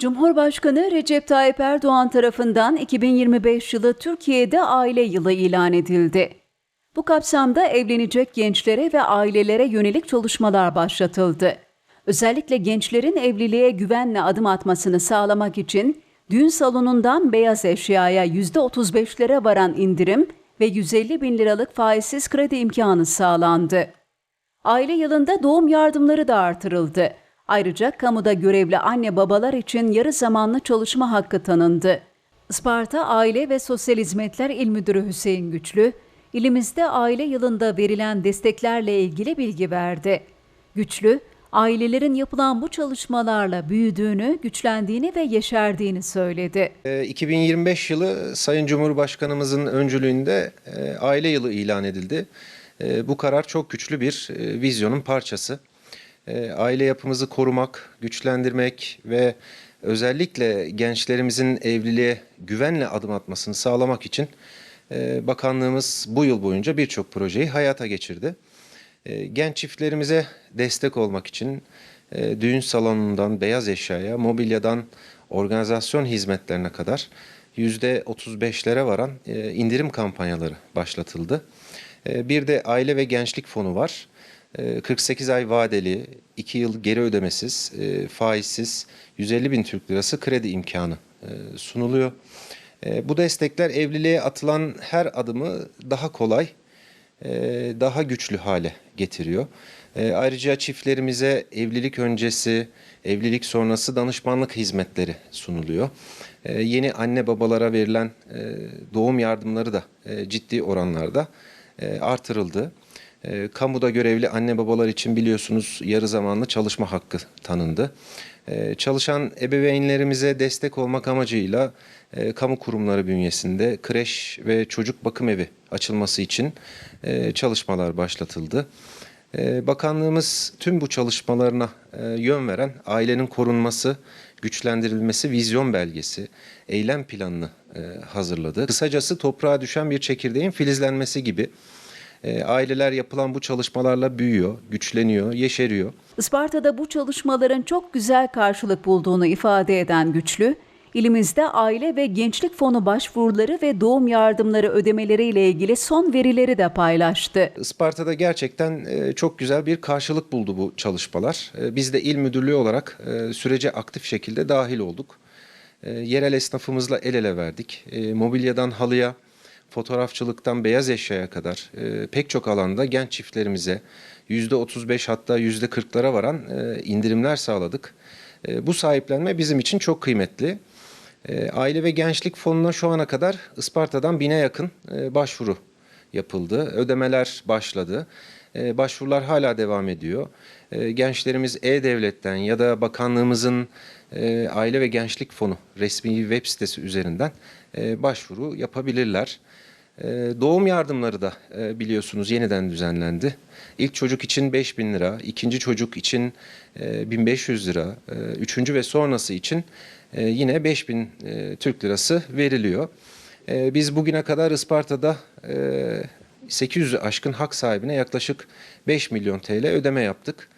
Cumhurbaşkanı Recep Tayyip Erdoğan tarafından 2025 yılı Türkiye'de aile yılı ilan edildi. Bu kapsamda evlenecek gençlere ve ailelere yönelik çalışmalar başlatıldı. Özellikle gençlerin evliliğe güvenle adım atmasını sağlamak için düğün salonundan beyaz eşyaya %35'lere varan indirim ve 150 bin liralık faizsiz kredi imkanı sağlandı. Aile yılında doğum yardımları da artırıldı. Ayrıca kamuda görevli anne babalar için yarı zamanlı çalışma hakkı tanındı. Isparta Aile ve Sosyal Hizmetler İl Müdürü Hüseyin Güçlü, ilimizde aile yılında verilen desteklerle ilgili bilgi verdi. Güçlü, ailelerin yapılan bu çalışmalarla büyüdüğünü, güçlendiğini ve yeşerdiğini söyledi. Ee, 2025 yılı Sayın Cumhurbaşkanımızın öncülüğünde e, aile yılı ilan edildi. E, Bu karar çok güçlü bir e, vizyonun parçası. E, Aile yapımızı korumak, güçlendirmek ve özellikle gençlerimizin evliliğe güvenle adım atmasını sağlamak için e, bakanlığımız bu yıl boyunca birçok projeyi hayata geçirdi. E, Genç çiftlerimize destek olmak için düğün salonundan beyaz eşyaya, mobilyadan organizasyon hizmetlerine kadar %35'lere varan indirim kampanyaları başlatıldı. Bir de aile ve gençlik fonu var. E, 48 ay vadeli, 2 yıl geri ödemesiz, e, faizsiz 150 bin Türk lirası kredi imkanı e, sunuluyor. E, Bu destekler evliliğe atılan her adımı daha kolay, daha güçlü hale getiriyor. Ayrıca çiftlerimize evlilik öncesi, evlilik sonrası danışmanlık hizmetleri sunuluyor. Yeni anne babalara verilen doğum yardımları da ciddi oranlarda artırıldı. E, Kamuda görevli anne babalar için biliyorsunuz yarı zamanlı çalışma hakkı tanındı. E, Çalışan ebeveynlerimize destek olmak amacıyla e, kamu kurumları bünyesinde kreş ve çocuk bakım evi açılması için e, çalışmalar başlatıldı. E, Bakanlığımız tüm bu çalışmalarına e, yön veren ailenin korunması, güçlendirilmesi vizyon belgesi, eylem planını e, hazırladı. Kısacası toprağa düşen bir çekirdeğin filizlenmesi gibi e, aileler yapılan bu çalışmalarla büyüyor, güçleniyor, yeşeriyor. Isparta'da bu çalışmaların çok güzel karşılık bulduğunu ifade eden Güçlü, ilimizde aile ve gençlik fonu başvuruları ve doğum yardımları ödemeleriyle ilgili son verileri de paylaştı. Isparta'da gerçekten e, çok güzel bir karşılık buldu bu çalışmalar. E, Biz de il müdürlüğü olarak sürece aktif şekilde dahil olduk. Yerel esnafımızla el ele verdik. Mobilyadan halıya, fotoğrafçılıktan beyaz eşyaya kadar e, pek çok alanda genç çiftlerimize %35 hatta %40'lara varan e, indirimler sağladık. E, Bu sahiplenme bizim için çok kıymetli. E, Aile ve Gençlik Fonu'na şu ana kadar Isparta'dan bine yakın e, başvuru yapıldı. Ödemeler başladı. E, Başvurular hala devam ediyor. E, Gençlerimiz E-Devlet'ten ya da bakanlığımızın e, Aile ve Gençlik Fonu resmi web sitesi üzerinden e, başvuru yapabilirler. E, Doğum yardımları da e, biliyorsunuz yeniden düzenlendi. İlk çocuk için 5 bin lira, ikinci çocuk için e, 1500 lira, üçüncü ve sonrası için yine 5000 e, Türk lirası veriliyor. Biz bugüne kadar Isparta'da 800'ü aşkın hak sahibine yaklaşık 5 milyon TL ödeme yaptık.